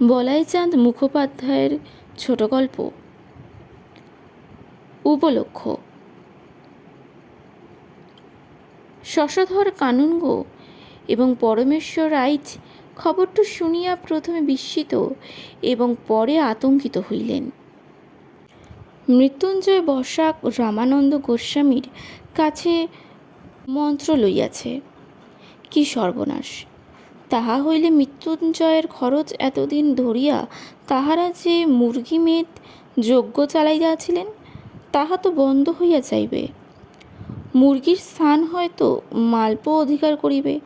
বলাইচাঁদ মুখোপাধ্যায়ের ছোট গল্প। উপলক্ষ। শশধর কানুনগ এবং পরমেশ্বর রাইজ খবরটা শুনিয়া প্রথমে বিস্মিত এবং পরে আতঙ্কিত হইলেন। মৃত্যুঞ্জয় বসাক রামানন্দ গোস্বামীর কাছে মন্ত্র লইয়াছে, কি সর্বনাশ! তাহা হইলে মৃত্যুঞ্জয়ের খরচ এতদিন ধরিয়া তাহারা যে মুরগি মেদ যজ্ঞ চালাইয়াছিলেন, তাহা তো বন্ধ হইয়া যাইবে। মুরগির স্থান হয়তো মাল্প অধিকার করিবে,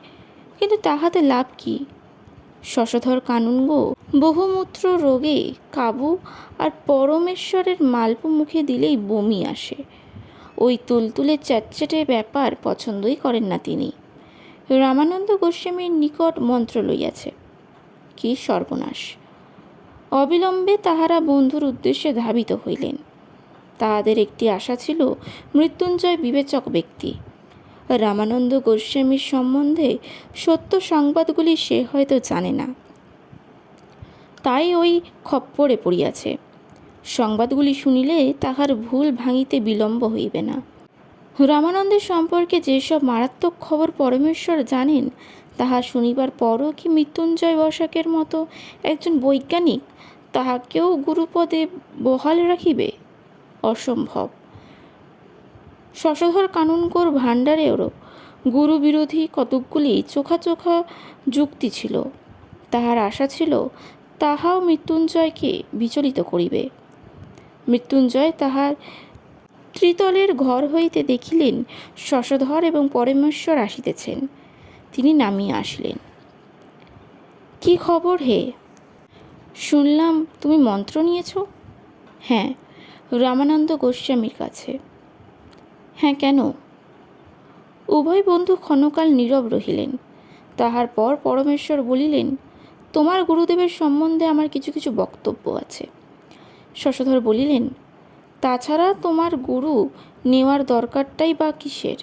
কিন্তু তাহাতে লাভ কি? শশধর কানুনগ বহুমূত্র রোগে কাবু আর পরমেশ্বরের মাল্প মুখে দিলেই বমি আসে। ওই তুলতুলে চ্যাটচ্যাটে ব্যাপার পছন্দই করেন না তিনি। রামানন্দ গোস্বামীর নিকট মন্ত্র লইয়াছে। কি সর্বনাশ। অবিলম্বে তাহারা বন্ধুর উদ্দেশ্যে ধাবিত হইলেন। তাহাদের একটি আশা ছিল মৃত্যুঞ্জয় বিবেচক ব্যক্তি। রামানন্দ গোস্বামীর সম্বন্ধে সত্য সংবাদগুলি সে হয়তো জানে না। তাই ওই খপ্পরে পড়িয়াছে। সংবাদগুলি শুনিলে তাহার ভুল ভাঙিতে বিলম্ব হইবে না। রামানন্দের সম্পর্কে যেসব মারাত্মক খবর পরমেশ্বর জানেন, তাহা শুনিবার পরও কি মৃত্যুঞ্জয় বসাকের মতো একজন বৈজ্ঞানিক তাহাকেও গুরুপদে বহাল রাখিবে অসম্ভব। শশধর কানুনকোর ভাণ্ডারেরও গুরু বিরোধী কতকগুলি চোখা চোখা যুক্তি ছিল। তাহার আশা ছিল, তাহাও মৃত্যুঞ্জয়কে বিচলিত করিবে। মৃত্যুঞ্জয় তাহার ত্রিতলের ঘর হইতে দেখিলেন শশধর এবং পরমেশ্বর আসিতেছেন। তিনি নামিয়া আসিলেন। কি খবর হে? শুনলাম তুমি মন্ত্র নিয়েছ? হ্যাঁ রামানন্দ গোস্বামীর কাছে। হ্যাঁ কেন? উভয় বন্ধু ক্ষণকাল নীরব রহিলেন। তাহার পর পরমেশ্বর বলিলেন, তোমার গুরুদেবের সম্বন্ধে আমার কিছু কিছু বক্তব্য আছে। শশধর বলিলেন তাছাড়া তোমার গুরু নেওয়ার দরকারটাই বা কিসের?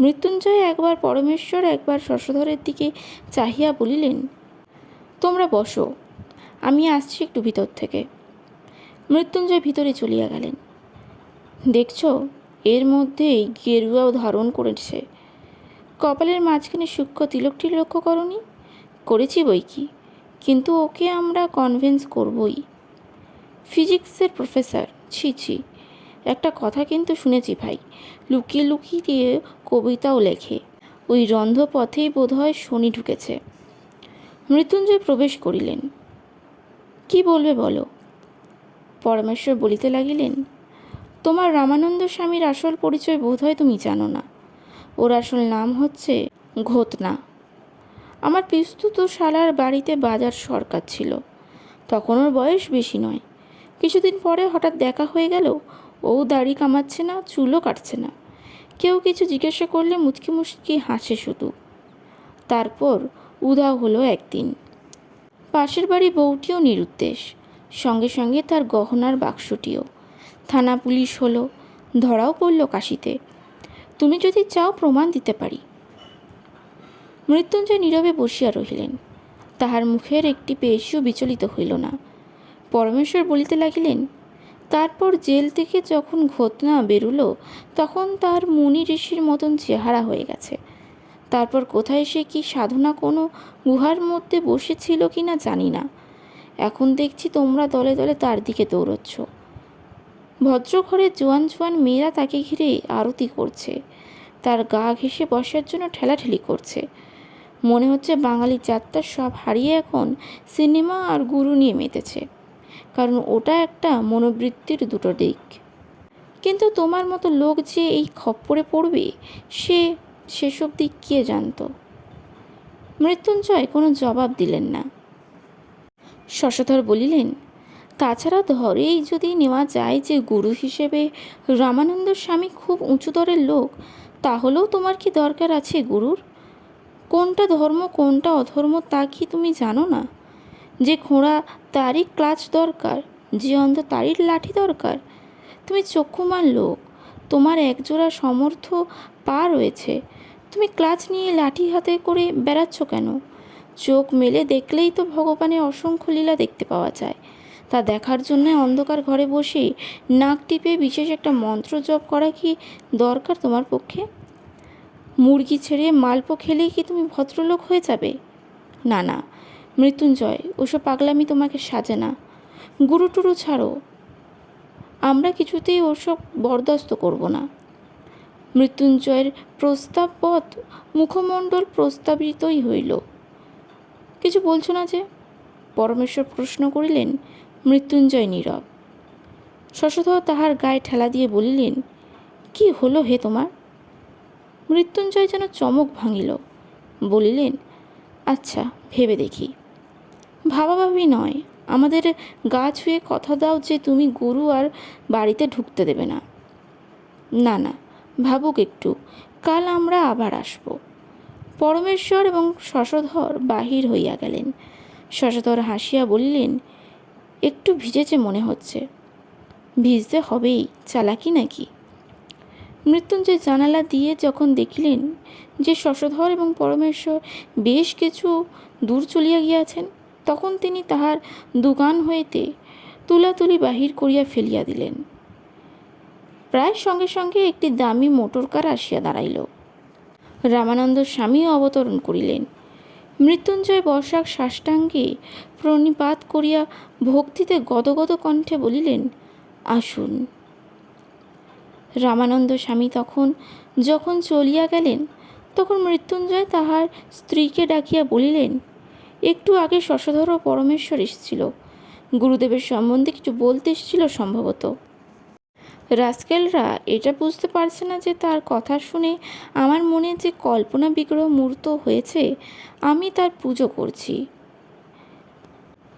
মৃত্যুঞ্জয় একবার পরমেশ্বর, একবার শশধরের দিকে চাহিয়া বলিলেন, তোমরা বসো, আমি আসছি একটু ভিতর থেকে। মৃত্যুঞ্জয় ভিতরে চলিয়া গেলেন। দেখছ, এর মধ্যেই গেরুয়াও ধারণ করেছে। কপালের মাঝখানে সূক্ষ্ম তিলকটি লক্ষ্য করনি? করেছি বই কি? কিন্তু ওকে আমরা কনভিন্স করবই। ফিজিক্সের প্রফেসর ছি ছি। একটা কথা কিন্তু শুনেছি ভাই। লুকিয়ে লুকিয়ে দিয়ে কবিতাও লেখে। ওই রন্ধপথেই বোধহয় শনি ঢুকেছে। মৃত্যুঞ্জয় প্রবেশ করিলেন। কি বলবে বলো? পরমেশ্বর বলিতে লাগিলেন, তোমার রামানন্দ স্বামীর আসল পরিচয় বোধহয় তুমি জানো না। ওর আসল নাম হচ্ছে ঘোতনা। আমার পিস্তুত শালার বাড়িতে বাজার সরকার ছিল। তখন ওর বয়স বেশি নয়। কিছুদিন পরে হঠাৎ দেখা হয়ে গেল, ও দাড়ি কামাচ্ছে না, চুলও কাটছে না। কেউ কিছু জিজ্ঞাসা করলে মুচকি মুচকি হাসে শুধু। তারপর উধাও হলো একদিন। পাশের বাড়ি বউটিও নিরুদ্দেশ। সঙ্গে সঙ্গে তার গহনার বাক্সটিও। থানা পুলিশ হলো, ধরাও পড়ল কাশিতে। তুমি যদি চাও প্রমাণ দিতে পারি। মৃত্যুঞ্জয় নীরবে বসিয়া রহিলেন। তাহার মুখের একটি পেশিও বিচলিত হইল না। পরমেশ্বর বলিতে লাগিলেন, তারপর জেল থেকে যখন ঘটনা বেরুলো, তখন তার মুনি ঋষির মতন চেহারা হয়ে গেছে। তারপর কোথায় সে কি সাধনা কোনো গুহার মধ্যে বসেছিল কি না জানি না। এখন দেখছি তোমরা দলে দলে তার দিকে দৌড়চ্ছ। ভদ্রঘরে জোয়ান জোয়ান মেয়েরা তাকে ঘিরে আরতি করছে। তার গা ঘেঁষে বসার জন্য ঠেলাঠেলি করছে। মনে হচ্ছে বাঙালি যাত্রা সব হারিয়ে এখন সিনেমা আর গুরু নিয়ে মেতেছে। কারণ ওটা একটা মনোবৃত্তির দুটো দিক। কিন্তু তোমার মতো লোক যে এই খপ্পরে পড়বে, সে সেসব দিক কে জানত? মৃত্যুঞ্জয় কোনো জবাব দিলেন না। শশধর বলিলেন, তাছাড়া ধরেই যদি নেওয়া যায় যে গুরু হিসেবে রামানন্দ স্বামী খুব উঁচু দরের লোক, তাহলেও তোমার কি দরকার আছে গুরুর? কোনটা ধর্ম, কোনটা অধর্ম তা কি তুমি জানো না? যে খোঁড়া তারই ক্লাচ দরকার, যে অন্ধ তারই লাঠি দরকার। তুমি চক্ষুমান লোক, তোমার একজোড়া সমর্থ পা রয়েছে। তুমি ক্লাচ নিয়ে লাঠি হাতে করে বেড়াচ্ছ কেন? চোখ মেলে দেখলেই তো ভগবানের অসংখ্য লীলা দেখতে পাওয়া যায়। তা দেখার জন্য অন্ধকার ঘরে বসে নাক টিপে বিশেষ একটা মন্ত্র জপ করা কি দরকার তোমার পক্ষে? মুরগি ছেড়ে মালপো খেলেই কি তুমি ভদ্রলোক হয়ে যাবে? না না মৃত্যুঞ্জয়, ওসব পাগলামি তোমাকে সাজে না। গুরু টুরু ছাড়ো। আমরা কিছুতেই ওসব বরদাস্ত করব না। মৃত্যুঞ্জয়ের প্রস্তাবপথ মুখমণ্ডল প্রস্তাবিতই হইল। কিছু বলছো না যে? পরমেশ্বর প্রশ্ন করিলেন, মৃত্যুঞ্জয় নীরব। শশধর তাহার গায়ে ঠেলা দিয়ে বলিলেন, কি হলো হে তোমার? মৃত্যুঞ্জয় যেন চমক ভাঙিল। বলিলেন আচ্ছা ভেবে দেখি। ভাবাভাবি নয়। আমাদের গা ছুঁয়ে কথা দাও যে তুমি গরু আর বাড়িতে ঢুকতে দেবে না। না না, ভাবুক একটু। কাল আমরা আবার আসব। পরমেশ্বর এবং শশধর বাহির হইয়া গেলেন। শশধর হাসিয়া বলিলেন, একটু ভিজেছে মনে হচ্ছে। ভিজতে হবেই, চালাকি নাকি? মৃত্যুঞ্জয় জানালা দিয়ে যখন দেখিলেন যে শশধর এবং পরমেশ্বর বেশ কিছু দূর চলিয়া গিয়াছেন তখন তিনি তাহার দোকান হইতে তুলাতুলি বাহির করিয়া ফেলিয়া দিলেন। প্রায় সঙ্গে সঙ্গে একটি দামি মোটর কার আসিয়া দাঁড়াইল। রামানন্দ স্বামীও অবতরণ করিলেন। মৃত্যুঞ্জয় বর্ষাক সাষ্টাঙ্গে প্রণিপাত করিয়া ভক্তিতে গদগদ কণ্ঠে বলিলেন, আসুন। রামানন্দ স্বামী তখন যখন চলিয়া গেলেন, তখন মৃত্যুঞ্জয় তাহার স্ত্রীকে ডাকিয়া বলিলেন একটু আগে শশধর ও পরমেশ্বর এসেছিল। গুরুদেবের সম্বন্ধে কিছু বলতে এসেছিল সম্ভবত। রাস্কেলরা এটা বুঝতে পারছে না যে তার কথা শুনে আমার মনে যে কল্পনা বিগ্রহ মূর্ত হয়েছে, আমি তার পুজো করছি।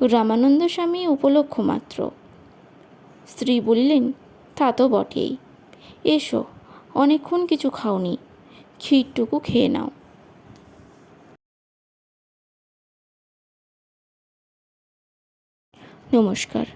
রামানন্দ স্বামী উপলক্ষ মাত্র। স্ত্রী বলিলেন, তা তো বটেই। এসো, অনেকক্ষণ কিছু খাওনি। ক্ষীরটুকু খেয়ে নাও। নমস্কার।